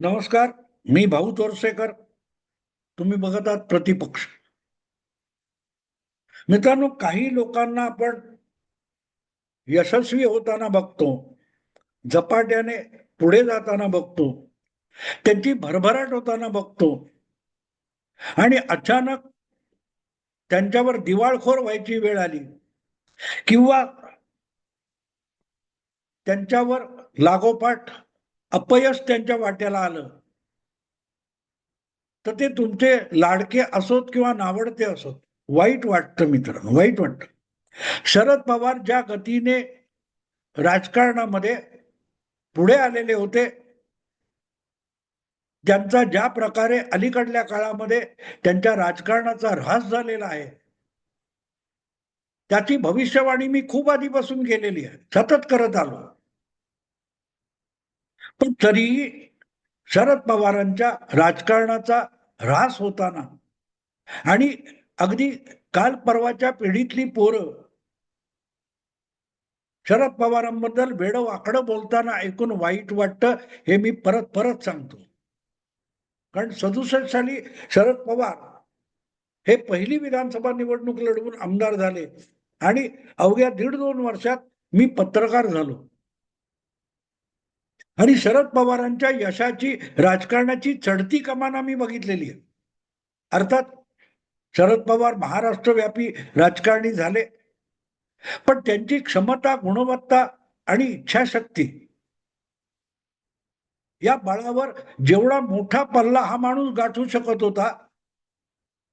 नमस्कार मी भाऊ तोरसेकर तुम्ही बघत आहात प्रतिपक्ष. मित्रांनो काही लोकांना आपण यशस्वी होताना बघतो झपाट्याने पुढे जाताना बघतो त्यांची भरभराट होताना बघतो आणि अचानक त्यांच्यावर दिवाळखोर व्हायची वेळ आली किंवा त्यांच्यावर लागोपाठ अपयश त्यांच्या वाट्याला आलं. तर ते तुमचे लाडके असोत किंवा नावडते असोत वाईट वाटतं मित्रांनो वाईट वाटतं. शरद पवार ज्या गतीने राजकारणामध्ये पुढे आलेले होते ज्यांचा ज्या प्रकारे अलीकडल्या काळामध्ये त्यांच्या राजकारणाचा ऱ्हास झालेला आहे त्याची भविष्यवाणी मी खूप आधीपासून केलेली आहे सतत करत आलो. पण तरीही शरद पवारांच्या राजकारणाचा ऱ्हास होताना. आणि अगदी काल परवाच्या पिढीतली पोरं शरद पवारांबद्दल वेडं वाकडं बोलताना ऐकून वाईट वाटतं हे मी परत परत सांगतो. कारण सदुसष्ट साली शरद पवार हे पहिली विधानसभा निवडणूक लढवून आमदार झाले. आणि अवघ्या दीड दोन वर्षात मी पत्रकार झालो. आणि शरद पवारांच्या यशाची राजकारणाची चढती कमान आम्ही बघितलेली आहे. अर्थात शरद पवार महाराष्ट्रव्यापी राजकारणी झाले. पण त्यांची क्षमता गुणवत्ता आणि इच्छाशक्ती या बळावर जेवढा मोठा पल्ला हा माणूस गाठू शकत होता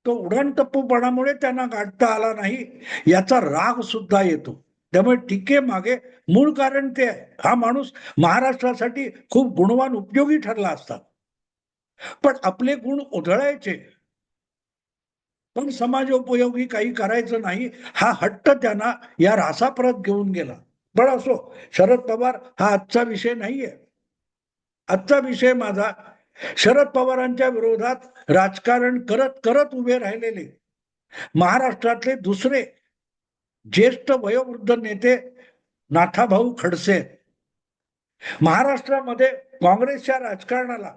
तो उडणटप्पूपणामुळे त्यांना गाठता आला नाही याचा राग सुद्धा येतो. त्यामुळे टीके मागे मूळ कारण ते आहे. हा माणूस महाराष्ट्रासाठी खूप गुणवान उपयोगी ठरला असता. पण आपले गुण उधळायचे पण समाजोपयोगी काही करायचं नाही हा हट्ट त्यांना या रासापरत घेऊन गेला. पण असो शरद पवार हा आजचा विषय नाहीये. आजचा विषय माझा शरद पवारांच्या विरोधात राजकारण करत करत उभे राहिलेले. महाराष्ट्रातले दुसरे ज्येष्ठ वयोवृद्ध नेते नाथाभाऊ खडसे. महाराष्ट्रामध्ये काँग्रेसच्या राजकारणाला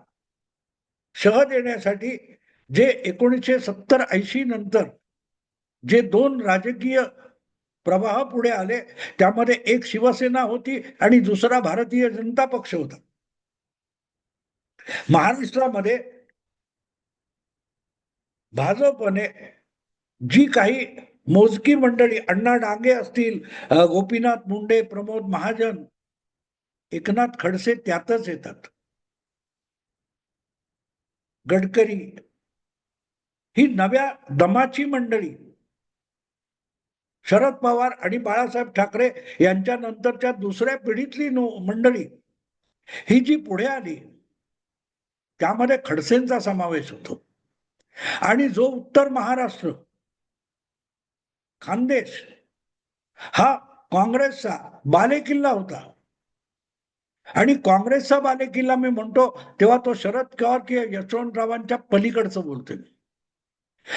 शह देण्यासाठी जे एकोणीसशे सत्तर ऐंशी नंतर जे दोन राजकीय प्रवाह पुढे आले त्यामध्ये एक शिवसेना होती आणि दुसरा भारतीय जनता पक्ष होता. महाराष्ट्रामध्ये भाजपने जी काही मोजकी मंडळी अण्णा डांगे असतील गोपीनाथ मुंडे प्रमोद महाजन एकनाथ खडसे त्यातच येतात. गडकरी ही नव्या दमाची मंडळी. शरद पवार आणि बाळासाहेब ठाकरे यांच्या नंतरच्या दुसऱ्या पिढीतली नो मंडळी. ही जी पुढे आली त्यामध्ये खडसेंचा समावेश होतो. आणि जो उत्तर महाराष्ट्र खानदेश हा काँग्रेसचा बालेकिल्ला होता. आणि काँग्रेसचा बालेकिल्ला मी म्हणतो तेव्हा तो शरद पवार कि यशवंतरावांच्या पलीकडचं बोलतोय.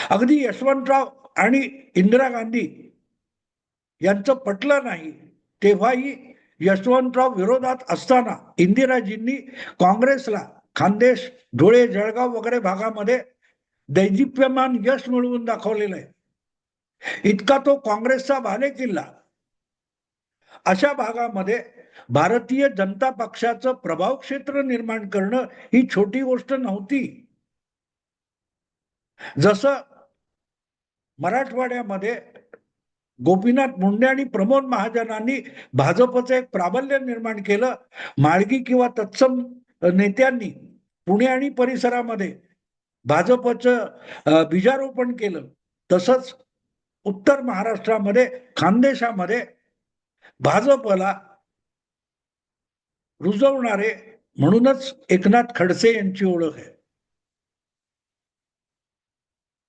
अगदी यशवंतराव आणि इंदिरा गांधी यांचं पटलं नाही तेव्हाही यशवंतराव विरोधात असताना इंदिराजींनी काँग्रेसला खानदेश धुळे जळगाव वगैरे भागामध्ये दैदिप्यमान यश मिळवून दाखवलेलं आहे. इतका तो काँग्रेसचा भाले किल्ला. अशा भागामध्ये भारतीय जनता पक्षाचं प्रभाव क्षेत्र निर्माण करणं ही छोटी गोष्ट नव्हती. जसं मराठवाड्यामध्ये गोपीनाथ मुंडे आणि प्रमोद महाजनांनी भाजपचं एक प्राबल्य निर्माण केलं माळगी किंवा तत्सम नेत्यांनी पुणे आणि परिसरामध्ये भाजपचं बीजारोपण केलं तसंच उत्तर महाराष्ट्रामध्ये खानदेशामध्ये भाजपला रुजवणारे म्हणूनच एकनाथ खडसे यांची ओळख आहे.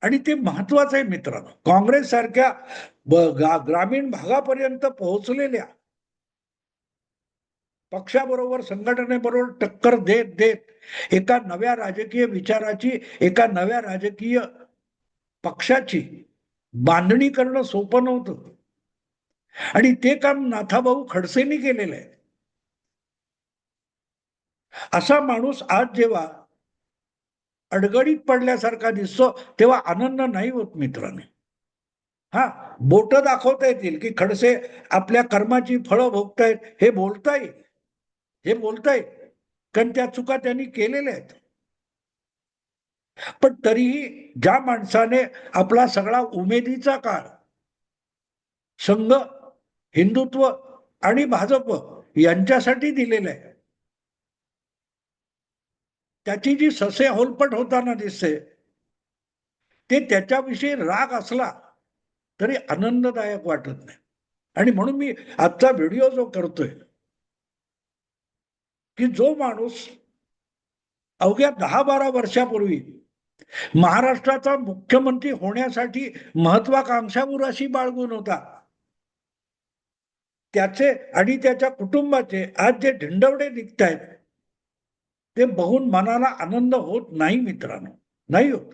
आणि ते महत्वाचं आहे मित्रांनो काँग्रेस सारख्या ग्रामीण भागापर्यंत पोहोचलेल्या पक्षाबरोबर संघटनेबरोबर टक्कर देत देत एका नव्या राजकीय विचाराची एका नव्या राजकीय पक्षाची बांधणी करणं सोपं नव्हतं. आणि ते काम नाथाभाऊ खडसेंनी केलेलं आहे. असा माणूस आज जेव्हा अडगडीत पडल्यासारखा दिसतो तेव्हा आनंद नाही होत मित्राने. हा बोट दाखवता येतील की खडसे आपल्या कर्माची फळं भोगतायत हे बोलता येईल हे बोलता येईल कारण त्या चुका त्यांनी केलेल्या आहेत. पण तरीही ज्या माणसाने आपला सगळा उमेदीचा काळ संघ हिंदुत्व आणि भाजप यांच्यासाठी दिलेला आहे. त्याची जी ससे होलपट होताना दिसते ते त्याच्याविषयी राग असला तरी आनंददायक वाटत नाही. आणि म्हणून मी आजचा व्हिडिओ जो करतोय की जो माणूस अवघ्या दहा बारा वर्षापूर्वी महाराष्ट्राचा मुख्यमंत्री होण्यासाठी महत्वाकांक्षा उराशी बाळगून होता. त्याचे आणि त्याच्या कुटुंबाचे आज जे ढिंडवडे निघत आहेत ते बघून मनाला आनंद होत नाही मित्रांनो नाही होत.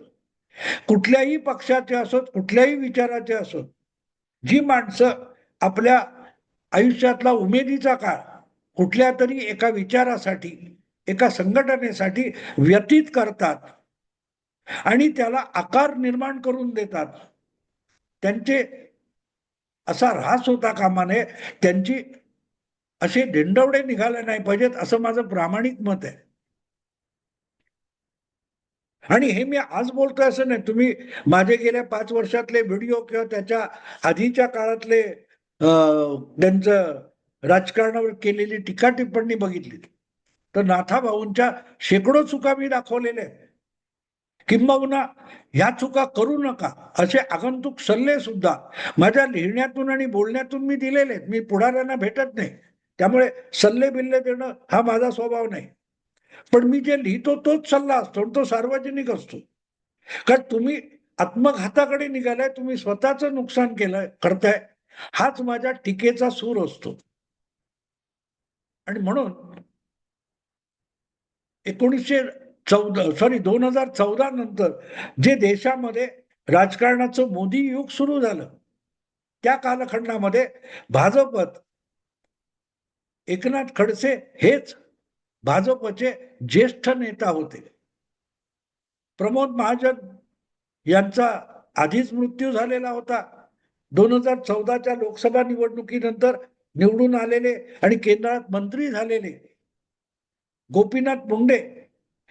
कुठल्याही पक्षाचे असोत कुठल्याही विचाराचे असोत जी माणसं आपल्या आयुष्यातला उमेदीचा काळ कुठल्या तरी एका विचारासाठी एका संघटनेसाठी व्यतीत करतात आणि त्याला आकार निर्माण करून देतात. त्यांचे असा ऱ्हास होता कामा नये त्यांची असे दिंडवडे निघाले नाही पाहिजेत असं माझं प्रामाणिक मत आहे. आणि हे मी आज बोलतोय असं नाही तुम्ही माझे गेल्या पाच वर्षातले व्हिडिओ किंवा त्याच्या आधीच्या काळातले त्यांचं राजकारणावर केलेली टीका टिप्पणी बघितली तर नाथा भाऊंच्या शेकडो चुका मी दाखवलेल्या आहेत. किंबहुना ह्या चुका करू नका. असे आगंतुक सल्ले सुद्धा माझ्या लिहिण्यातून आणि बोलण्यातून मी दिलेले आहेत. मी पुढाऱ्यांना भेटत नाही. त्यामुळे सल्ले बिल्ले देणं हा माझा स्वभाव नाही. पण मी जे लिहितो तोच सल्ला असतो तो सार्वजनिक असतो. कारण तुम्ही आत्मघाताकडे निघालाय तुम्ही स्वतःच नुकसान केलंय करताय हाच माझ्या टीकेचा सूर असतो. आणि म्हणून एकोणीसशे चौदा सॉरी दोन हजार चौदा नंतर जे देशामध्ये राजकारणाचं मोदी युग सुरू झालं त्या कालखंडामध्ये भाजपत एकनाथ खडसे हेच भाजपचे ज्येष्ठ नेता होते. प्रमोद महाजन यांचा आधीच मृत्यू झालेला होता. दोन हजार चौदाच्या लोकसभा निवडणुकीनंतर निवडून आलेले आणि केंद्रात मंत्री झालेले गोपीनाथ मुंडे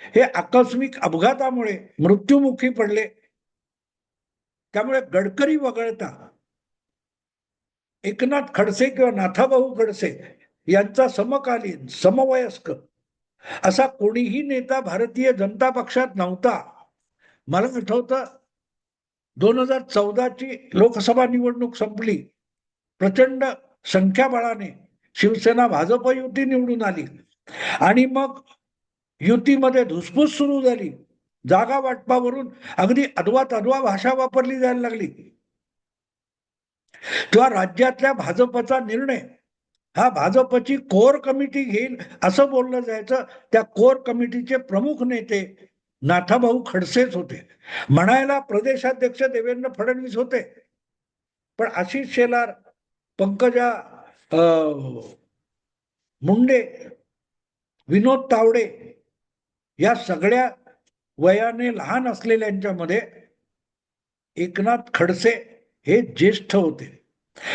हे आकस्मिक अपघातामुळे मृत्युमुखी पडले. त्यामुळे गडकरी वगळता एकनाथ खडसे किंवा नाथाभाऊ खडसे यांचा समकालीन समवयस्क असा कोणीही नेता भारतीय जनता पक्षात नव्हता. मला आठवतं दोन हजार चौदाची लोकसभा निवडणूक संपली. प्रचंड संख्याबळाने शिवसेना भाजप युती निवडून आली. आणि मग युतीमध्ये धुसफूस सुरू झाली. जागा वाटपावरून अगदी अद्वा तद्वा भाषा वापरली जायला लागली. तेव्हा राज्यातल्या भाजपचा निर्णय हा भाजपची कोर कमिटी घेईल असं बोललं जायचं. त्या कोर कमिटीचे प्रमुख नेते नाथाभाऊ खडसेच होते. म्हणायला प्रदेशाध्यक्ष देवेंद्र फडणवीस होते. पण आशिष शेलार पंकजा मुंडे विनोद तावडे या सगळ्या वयाने लहान असलेल्यांच्यामध्ये एकनाथ खडसे हे ज्येष्ठ होते.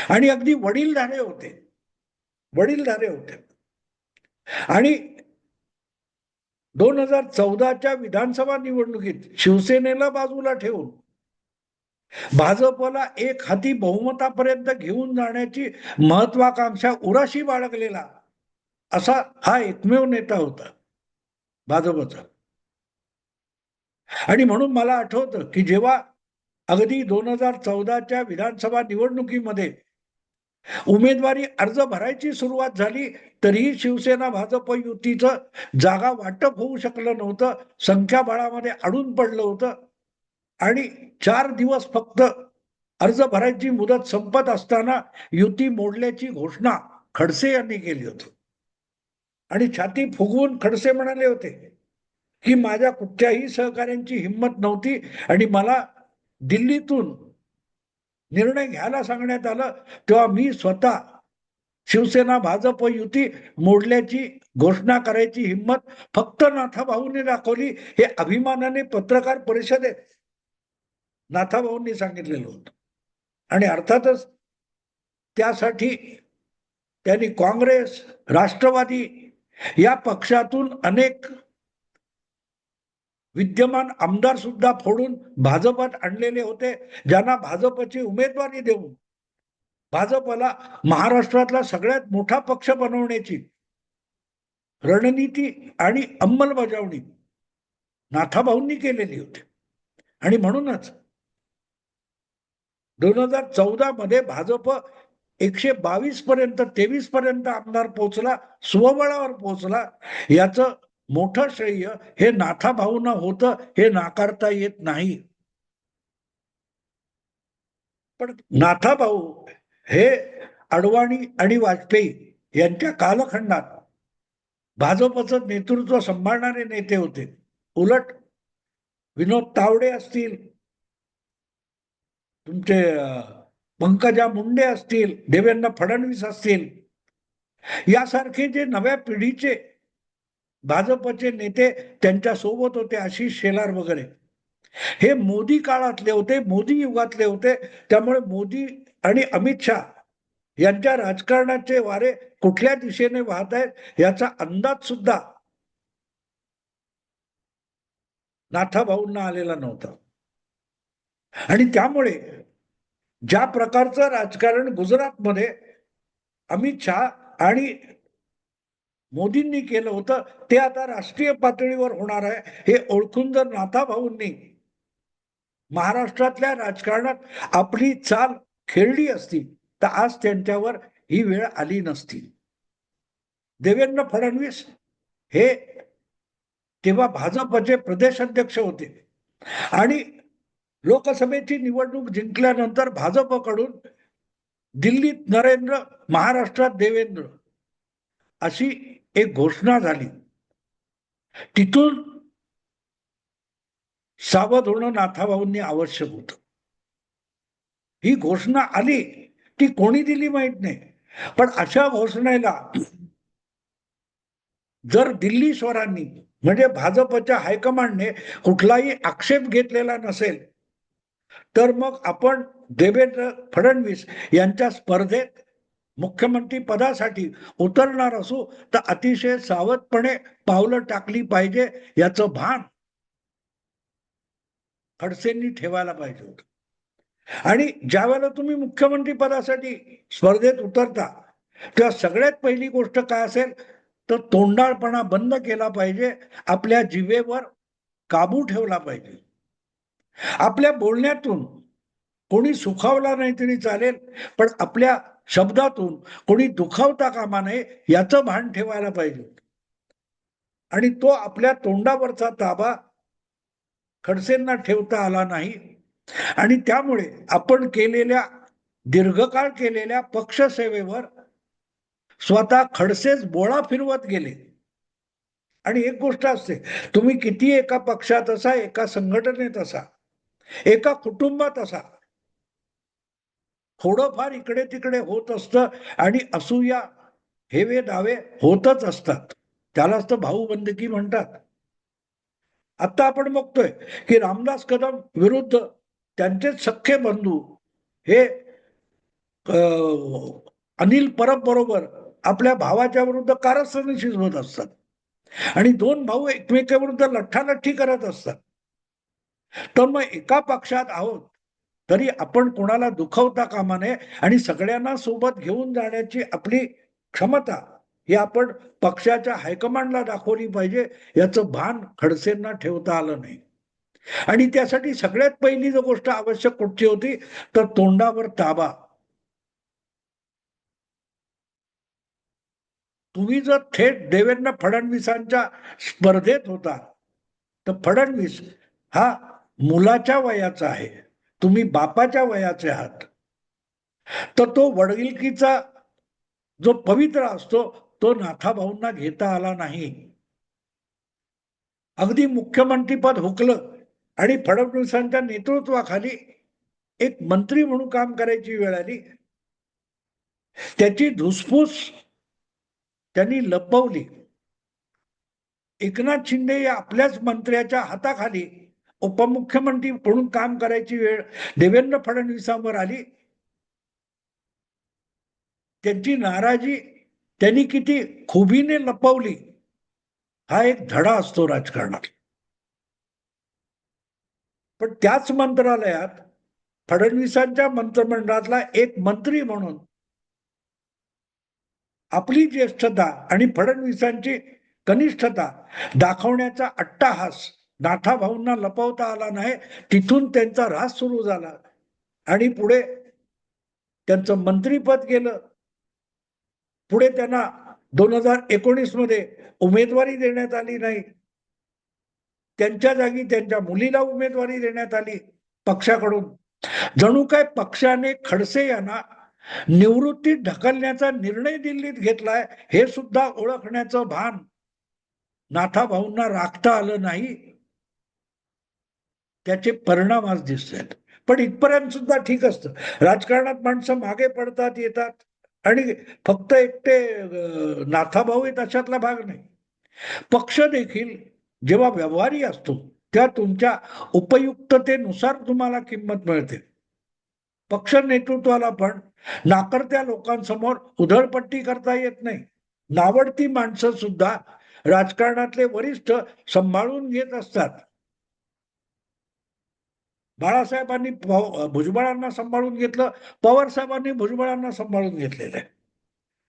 आणि अगदी वडीलधारे होते. वडीलधारे होते. आणि दोन हजार चौदाच्या विधानसभा निवडणुकीत शिवसेनेला बाजूला ठेवून भाजपला एक हाती बहुमतापर्यंत घेऊन जाण्याची महत्वाकांक्षा उराशी बाळगलेला असा हा एकमेव नेता होता. भाजपचा आणि म्हणून मला आठवतं की जेव्हा अगदी दोन हजार चौदाच्या विधानसभा निवडणुकीमध्ये उमेदवारी अर्ज भरायची सुरुवात झाली तरीही शिवसेना भाजप युतीचं जागा वाटप होऊ शकलं नव्हतं संख्याबळामध्ये अडून पडलं होतं. आणि चार दिवस फक्त अर्ज भरायची मुदत संपत असताना युती मोडल्याची घोषणा खडसे यांनी केली होती. आणि छाती फुगवून खडसे म्हणाले होते की माझ्या कुठल्याही सहकाऱ्यांची हिंमत नव्हती आणि मला दिल्लीतून निर्णय घ्यायला सांगण्यात आलं तेव्हा मी स्वतः शिवसेना भाजप युती मोडल्याची घोषणा करायची हिंमत फक्त नाथाभाऊंनी दाखवली हे अभिमानाने पत्रकार परिषदेत नाथाभाऊंनी सांगितलेलं होतं. आणि अर्थातच त्यासाठी त्यांनी काँग्रेस राष्ट्रवादी या पक्षातून अनेक विद्यमान आमदार सुद्धा फोडून भाजपात आणलेले होते ज्यांना भाजपची उमेदवारी देऊन भाजपला महाराष्ट्रातला सगळ्यात मोठा पक्ष बनवण्याची रणनीती आणि अंमलबजावणी नाथाभाऊंनी केलेली होती. आणि म्हणूनच दोन हजार चौदा मध्ये भाजप एकशे बावीस पर्यंत तेवीस पर्यंत आमदार पोहोचला स्वबळावर पोहोचला. याचं मोठं श्रेय हे नाथाभाऊंना होतं हे नाकारता येत नाही. पण नाथाभाऊ हे अडवाणी आणि वाजपेयी यांच्या कालखंडात भाजपचं नेतृत्व सांभाळणारे नेते होते. उलट विनोद तावडे असतील तुमचे पंकजा मुंडे असतील देवेंद्र फडणवीस असतील यासारखे जे नव्या पिढीचे भाजपचे नेते त्यांच्यासोबत होते आशिष शेलार वगैरे. हे मोदी काळातले होते मोदी युगातले होते त्यामुळे मोदी आणि अमित शहा यांच्या राजकारणाचे वारे कुठल्या दिशेने वाहत आहेत याचा अंदाज सुद्धा नाथाभाऊंना आलेला नव्हता. आणि त्यामुळे ज्या प्रकारचं राजकारण गुजरातमध्ये अमित शहा आणि मोदींनी केलं होतं ते आता राष्ट्रीय पातळीवर होणार आहे हे ओळखून जर नाथाभाऊंनी महाराष्ट्रातल्या राजकारणात आपली चाल खेळली असती तर आज त्यांच्यावर ही वेळ आली नसती. देवेंद्र फडणवीस हे तेव्हा भाजपचे प्रदेश अध्यक्ष होते. आणि लोकसभेची निवडणूक जिंकल्यानंतर भाजपकडून दिल्लीत नरेंद्र महाराष्ट्रात देवेंद्र अशी एक घोषणा झाली. तिथून सावध होणं नाथाभाऊंनी आवश्यक होत. ही घोषणा आली ती कोणी दिली माहीत नाही. पण अशा घोषणेला जर दिल्ली स्वरांनी म्हणजे भाजपच्या हायकमांडने कुठलाही आक्षेप घेतलेला नसेल तर मग आपण देवेंद्र फडणवीस यांच्या स्पर्धेत मुख्यमंत्री पदासाठी उतरणार असू तर अतिशय सावधपणे पावलं टाकली पाहिजे याचं भान खडसेंनी ठेवायला पाहिजे होत. आणि ज्या वेळेला तुम्ही मुख्यमंत्री पदासाठी स्पर्धेत उतरता तेव्हा सगळ्यात पहिली गोष्ट काय असेल तर तोंडाळपणा बंद केला पाहिजे आपल्या जीवेवर काबू ठेवला पाहिजे. आपल्या बोलण्यातून कोणी सुखावला नाही तरी चालेल पण आपल्या शब्दातून कोणी दुखावता कामा नये याचं भान ठेवायला पाहिजे. आणि तो आपल्या तोंडावरचा ताबा खडसेंना ठेवता आला नाही. आणि त्यामुळे आपण केलेल्या दीर्घकाळ केलेल्या पक्षसेवेवर स्वतः खडसेच बोळा फिरवत गेले. आणि एक गोष्ट असते तुम्ही किती एका पक्षात असा एका संघटनेत असा एका कुटुंबात असा. थोडंफार इकडे तिकडे होत असतं आणि असूया हेवे दावे होतच असतात. त्यालाच तर भाऊबंदकी म्हणतात. आता आपण बघतोय की रामदास कदम विरुद्ध त्यांचेच सख्खे बंधू हे अनिल परब बरोबर आपल्या भावाच्या विरुद्ध कारस्थानी शिजवत असतात. आणि दोन भाऊ एकमेकाविरुद्ध लठ्ठालठ्ठी करत असतात. तर मग एका पक्षात आहोत तरी आपण कोणाला दुखवता कामा नये आणि सगळ्यांना सोबत घेऊन जाण्याची आपली क्षमता ही आपण पक्षाच्या हायकमांडला दाखवली पाहिजे याचं भान खडसेंना ठेवता आलं नाही. आणि त्यासाठी सगळ्यात पहिली जो गोष्ट आवश्यक कुठची होती तर तोंडावर ताबा. तुम्ही जर थेट देवेंद्र फडणवीसांच्या स्पर्धेत होता तर फडणवीस हा मुलाच्या वयाचा आहे. तुम्ही बापाच्या वयाचे आहात. तर तो वडगिलकीचा जो पवित्र असतो तो नाथाभाऊंना घेता आला नाही. अगदी मुख्यमंत्रीपद हुकलं आणि फडणवीसांच्या नेतृत्वाखाली एक मंत्री म्हणून काम करायची वेळ आली. त्याची धुसफूस त्यांनी लपवली. एकनाथ शिंदे या आपल्याच मंत्र्याच्या हाताखाली उपमुख्यमंत्री म्हणून काम करायची वेळ देवेंद्र फडणवीसांवर आली. त्यांची नाराजी त्यांनी किती खुबीने लपवली. हा एक धडा असतो राजकारणात. पण त्याच मंत्रालयात फडणवीसांच्या मंत्रिमंडळातला एक मंत्री म्हणून आपली ज्येष्ठता आणि फडणवीसांची कनिष्ठता दाखवण्याचा अट्टाहास नाथाभाऊंना लपवता आला नाही. तिथून त्यांचा ऱ्हास सुरू झाला. आणि पुढे त्यांचं मंत्रीपद गेलं. पुढे त्यांना दोन हजार एकोणीसमध्ये उमेदवारी देण्यात आली नाही. त्यांच्या जागी त्यांच्या मुलीला उमेदवारी देण्यात आली पक्षाकडून. जणू काय पक्षाने खडसे यांना निवृत्तीत ढकलण्याचा निर्णय दिल्लीत घेतलाय हे सुद्धा ओळखण्याचं भान. नाथाभाऊंना राखता आलं नाही. त्याचे परिणाम आज दिसत आहेत पण इथपर्यंत सुद्धा ठीक असतं. राजकारणात माणसं मागे पडतात येतात. आणि फक्त एकटे नाथाभाऊ आहेत अशातला भाग नाही. पक्ष देखील जेव्हा व्यवहारी असतो त्या तुमच्या उपयुक्ततेनुसार तुम्हाला किंमत मिळते. पक्ष नेतृत्वाला पण नाकर्त्या लोकांसमोर उधळपट्टी करता येत नाही. नावडती माणसं सुद्धा राजकारणातले वरिष्ठ सांभाळून घेत असतात. बाळासाहेबांनी भुजबळांना सांभाळून घेतलं पवार साहेबांनी भुजबळांना सांभाळून घेतलेलं आहे.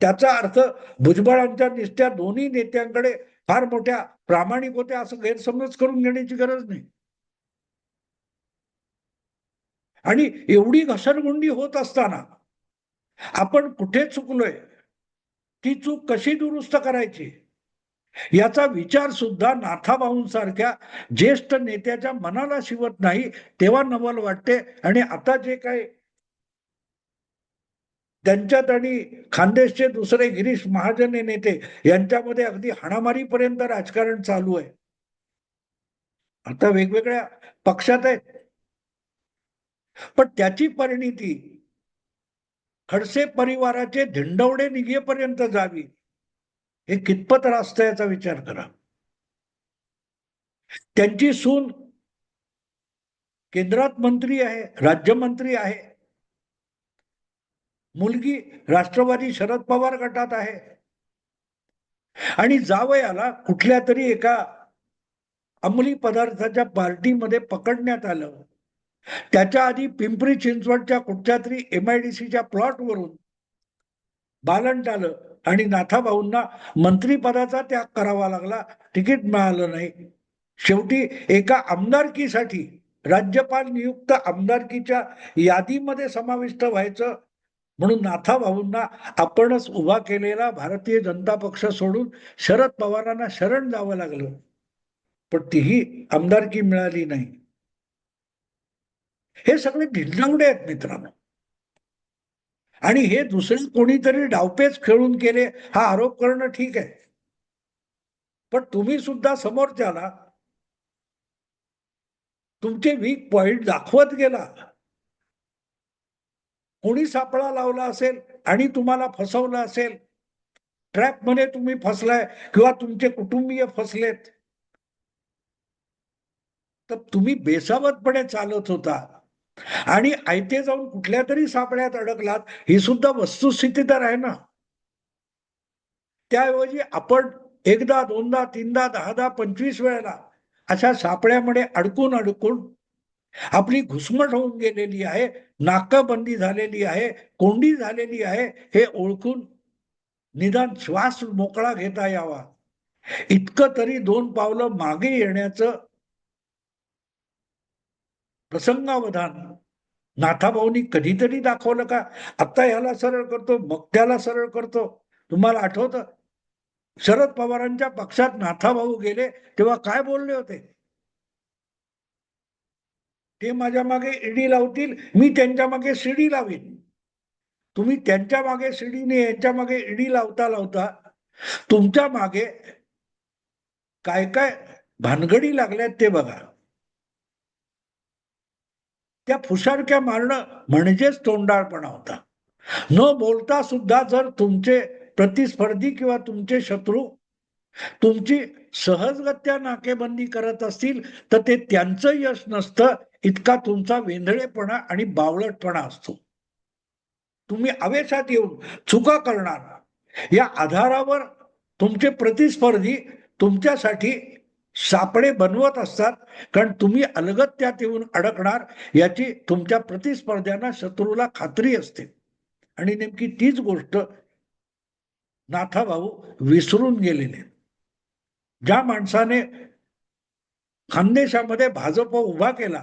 त्याचा अर्थ भुजबळांच्या निष्ठ्या दोन्ही नेत्यांकडे फार मोठ्या प्रामाणिक होत्या असं गैरसमज करून घेण्याची गरज नाही. आणि एवढी घसरगुंडी होत असताना आपण कुठे चुकलोय? ती चूक कशी दुरुस्त करायची? याचा विचार सुद्धा नाथाभाऊंसारख्या ज्येष्ठ नेत्याच्या मनाला शिवत नाही तेव्हा नवल वाटते. आणि आता जे काय त्यांच्यात आणि खानदेशचे दुसरे गिरीश महाजन हे नेते यांच्यामध्ये अगदी हाणामारीपर्यंत राजकारण चालू आहे. आता वेगवेगळ्या पक्षात आहेत. पण त्याची परिणिती खडसे परिवाराचे धिंडवडे निघेपर्यंत जावी. हे कितपत रास्त याचा विचार करा. त्यांची सून केंद्रात मंत्री आहे राज्यमंत्री आहे. मुलगी राष्ट्रवादी शरद पवार गटात आहे. आणि जावयाला कुठल्या तरी एका अंमली पदार्थाच्या पार्टीमध्ये पकडण्यात आलं. त्याच्या आधी पिंपरी चिंचवडच्या कुठच्या तरी एम आय डी सीच्या प्लॉटवरून बालंट आलं आणि नाथाभाऊंना मंत्रीपदाचा त्याग करावा लागला. तिकीट मिळालं नाही. शेवटी एका आमदारकीसाठी राज्यपाल नियुक्त आमदारकीच्या यादीमध्ये समाविष्ट व्हायचं. म्हणून नाथाभाऊंना आपणच उभा केलेला भारतीय जनता पक्ष सोडून शरद पवारांना शरण जावं लागलं. पण तीही आमदारकी मिळाली नाही. हे सगळे ढिल्लावडे आहेत मित्रांनो. आणि हे दुसरे कोणीतरी डावपेच खेळून केले हा आरोप करणं ठीक आहे. पण तुम्ही सुद्धा समोरच्याला तुमचे वीक पॉइंट दाखवत गेला. कोणी सापळा लावला असेल आणि तुम्हाला फसवलं असेल ट्रॅपमध्ये तुम्ही फसलाय किंवा तुमचे कुटुंबीय फसलेत तर तुम्ही बेसावतपणे चालत होता. आणि आयते जाऊन कुठल्या तरी सापड्यात अडकलात ही सुद्धा वस्तुस्थिती तर आहे ना. त्याऐवजी आपण एकदा दोनदा तीनदा दहादा पंचवीस वेळेला अशा सापड्यामध्ये अडकून अडकून आपली घुसमट होऊन गेलेली आहे नाकाबंदी झालेली आहे कोंडी झालेली आहे हे ओळखून निदान श्वास मोकळा घेता यावा. इतकं तरी दोन पावलं मागे येण्याचं प्रसंगावधान. नाथाभाऊनी कधीतरी दाखवलं का? आत्ता ह्याला सरळ करतो मग त्याला सरळ करतो. तुम्हाला आठवतं? शरद पवारांच्या पक्षात नाथाभाऊ गेले तेव्हा काय बोलले होते? ते माझ्या मागे ईडी लावतील मी त्यांच्या मागे शिडी लावीन. तुम्ही त्यांच्या मागे शिडीने यांच्या मागे ईडी लावता लावता तुमच्या मागे काय काय भानगडी लागल्यात ते बघा. त्या फुसारक्या मारणं म्हणजेच तोंडाळपणा होता. न बोलता सुद्धा जर तुमचे प्रतिस्पर्धी किंवा तुमचे शत्रू तुमची सहजगत्या नाकेबंदी करत असतील तर ते त्यांचं यश नसतं इतका तुमचा वेंधळेपणा आणि बावळटपणा असतो. तुम्ही आवेशात येऊन चुका करणार. या आधारावर तुमचे प्रतिस्पर्धी तुमच्यासाठी सापडे बनवत असतात. कारण तुम्ही अलगत त्यात येऊन अडकणार याची तुमच्या प्रतिस्पर्ध्यांना शत्रूला खात्री असते. आणि नेमकी तीच गोष्ट नाथाभाऊ विसरून गेलेले. ज्या माणसाने खानदेशामध्ये भाजप उभा केला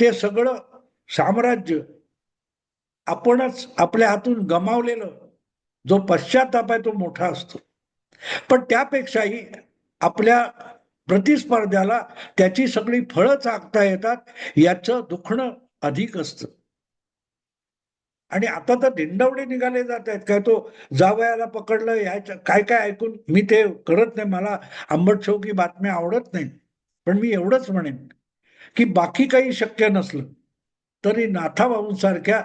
ते सगळं साम्राज्य आपणच आपल्या हातून गमावलेलं जो पश्चाताप आहे तो मोठा असतो. पण त्यापेक्षाही आपल्या प्रतिस्पर्ध्याला त्याची सगळी फळं चाकता येतात याचं दुखणं अधिक असतं. आणि आता तर दिंडवडे निघाले जात आहेत. काय तो जावयाला पकडलं याच्या काय काय ऐकून मी ते करत नाही. मला आंबट चौकी बातम्या आवडत नाही. पण मी एवढंच म्हणेन की बाकी काही शक्य नसलं तरी नाथाबाबूंसारख्या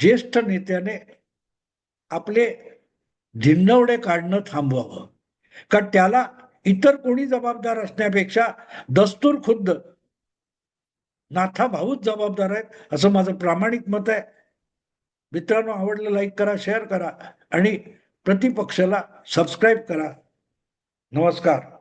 ज्येष्ठ नेत्याने आपले झिंडवडे काढणं थांबवावं. कारण त्याला इतर कोणी जबाबदार असण्यापेक्षा दस्तूर खुद्द नाथा भाऊच जबाबदार आहेत असं माझं प्रामाणिक मत आहे. मित्रांनो आवडलं लाईक करा शेअर करा आणि प्रतिपक्षाला सबस्क्राईब करा. नमस्कार.